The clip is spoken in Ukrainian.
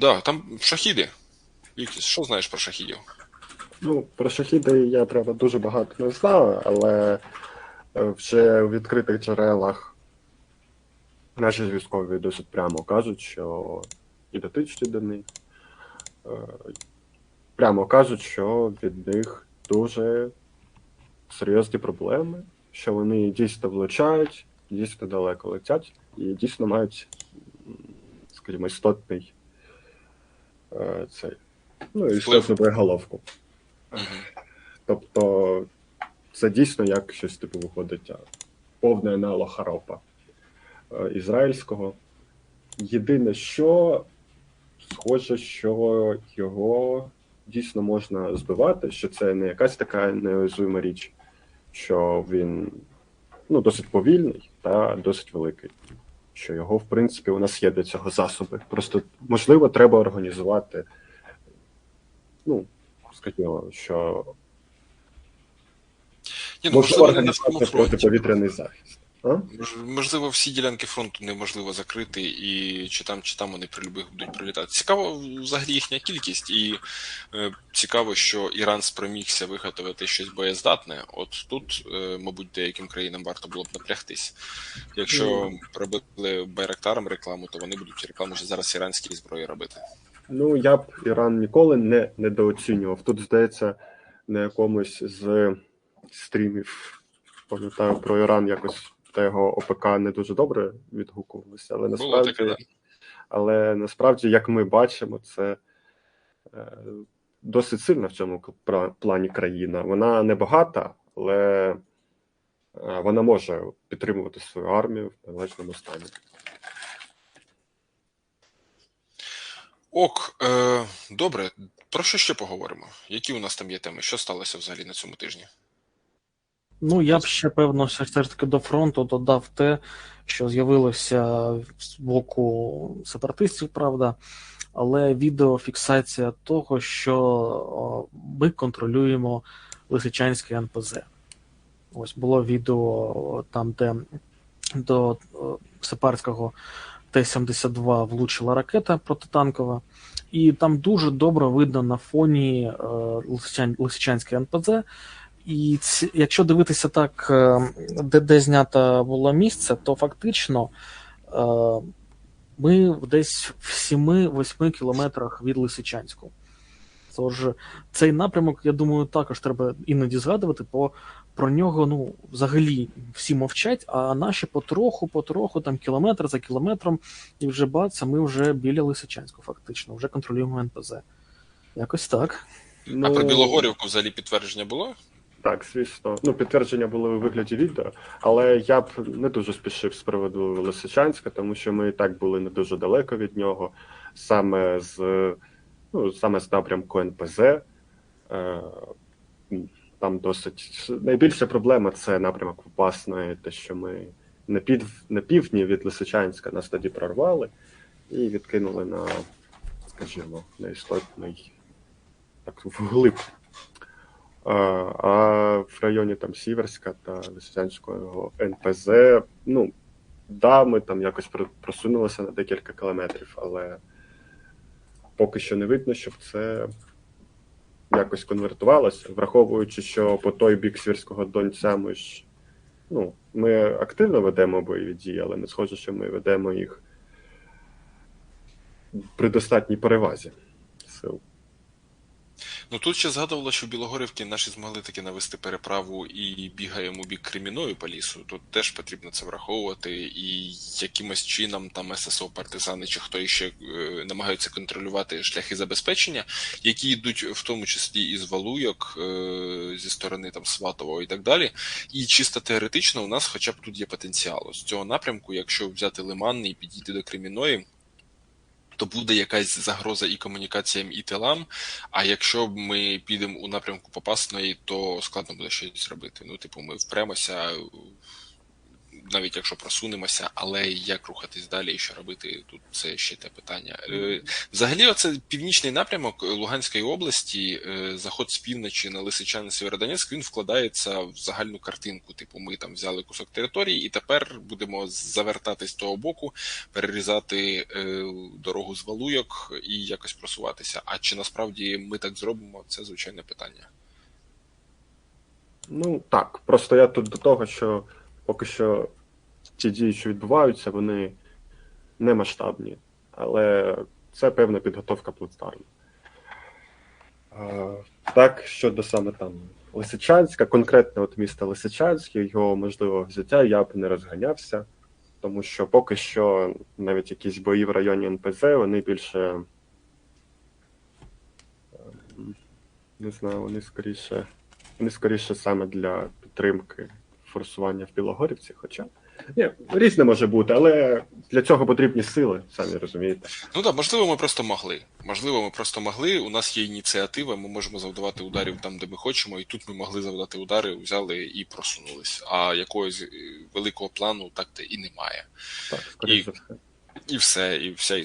Да, там шахіди. Віктіс, що знаєш про шахідів? Ну, про шахіди я правда дуже багато не знаю, але е, вже у відкритих джерелах наші військові досить прямо кажуть, що і до них е, прямо кажуть, що від них дуже серйозні проблеми, що вони дійсно влучають, дійсно далеко летять і дійсно мають, скажімо, істотний е, цей, ну, істотну боєголовку. Тобто це дійсно як щось типу виходить а, повний аналог Харопа е, ізраїльського. Єдине, що схоже, що його дійсно можна збивати, що це не якась така неуязвима річ, що він ну, досить повільний та досить великий. Що його, в принципі, у нас є для цього засоби. Просто, можливо, треба організувати, ну, скажімо, що Ні, ну, можливо організувати протиповітряний захист. А? Можливо, всі ділянки фронту неможливо закрити, і чи там, чи там вони при любих будуть прилітати. Цікаво взагалі їхня кількість, і е, цікаво, що Іран спромігся виготовити щось боєздатне. От тут, е, мабуть, деяким країнам варто було б напрягтись. Якщо робили Байрактарам рекламу, то вони будуть рекламу вже зараз іранській зброї робити. Ну, я б Іран ніколи не недооцінював. Тут, здається, на якомусь з стрімів, пам'ятаю, про Іран якось та його ОПК не дуже добре відгукувалися, але насправді, таке, да. але насправді, як ми бачимо, це е, досить сильна в цьому плані країна. Вона не багата, але е, вона може підтримувати свою армію в належному стані. Ок, е, добре. Про що ще поговоримо? Які у нас там є теми? Що сталося взагалі на цьому тижні? Ну, я б ще, певно, все ж таки до фронту додав те, що з'явилося з боку сепаратистів, правда, але відеофіксація того, що ми контролюємо Лисичанське НПЗ. Ось було відео там, де до Сепарського Т-72 влучила ракета протитанкова, і там дуже добре видно на фоні е, Лисичан- Лисичанське НПЗ. І ці, якщо дивитися так, е, де, де знято було місце, то фактично е, ми десь в 7-8 кілометрах від Лисичанську. Тож цей напрямок, я думаю, також треба іноді згадувати, бо про нього ну, взагалі всі мовчать, а наші потроху, потроху, там кілометр за кілометром, і вже бац, ми вже біля Лисичанську, фактично, вже контролюємо НПЗ. Якось так. Ну, А про Білогорівку взагалі підтвердження було? Так, звісно. Ну, підтвердження були у вигляді відео, але я б не дуже спішив з приводу Лисичанська, тому що ми і так були не дуже далеко від нього, саме з, ну, саме з напрямку НПЗ. Е, там досить найбільша проблема це напрямок Попасної, те, що ми на, під, на півдні від Лисичанська нас тоді прорвали і відкинули на, скажімо, на істотний так, вглиб а, в районі там Сіверська та Лисичанського НПЗ, ну, да, ми там якось просунулися на декілька кілометрів, але поки що не видно, щоб це якось конвертувалося, враховуючи, що по той бік Сіверського Донця ми ж ну, ми активно ведемо бойові дії, але не схоже, що ми ведемо їх при достатній перевазі сил. Ну тут ще згадувало, що в Білогорівці наші змогли таки навести переправу і бігаємо бік Креміною по лісу. Тут теж потрібно це враховувати, і якимось чином там ССО, партизани чи хто ще е, намагаються контролювати шляхи забезпечення, які йдуть в тому числі із Валуйок, е, зі сторони там Сватового і так далі. І чисто теоретично у нас хоча б тут є потенціал. З цього напрямку, якщо взяти Лиман і підійти до Креміної, то буде якась загроза і комунікаціям, і тилам. А якщо ми підемо у напрямку Попасної, то складно буде щось зробити. Ну, типу, ми впремося, навіть якщо просунемося, але як рухатись далі і що робити, тут це ще те питання. Е, Взагалі, оце північний напрямок Луганської області, е, заход з півночі на Лисичани Сєвєродонецьк, він вкладається в загальну картинку. Типу, ми там взяли кусок території, і тепер будемо завертати з того боку, перерізати е, дорогу з валуйок і якось просуватися. А чи насправді ми так зробимо, це звичайне питання. Ну так, просто я тут до того, що поки що ті дії, що відбуваються, вони не масштабні, але це певна підготовка плацдарму. Так, щодо саме там Лисичанська, конкретно от міста Лисичанськ, і його можливого взяття, я б не розганявся, тому що поки що навіть якісь бої в районі НПЗ, вони більше. ем, Не знаю, вони скоріше. Вони скоріше саме для підтримки форсування в Білогорівці, хоча. Ні, різне може бути, але для цього потрібні сили, самі розумієте. Ну так, можливо, ми просто могли. Можливо, ми просто могли. У нас є ініціатива, ми можемо завдавати ударів там, де ми хочемо, і тут ми могли завдати удари, взяли і просунулись. А якогось е, великого плану так і немає. Так, все. І все, і вся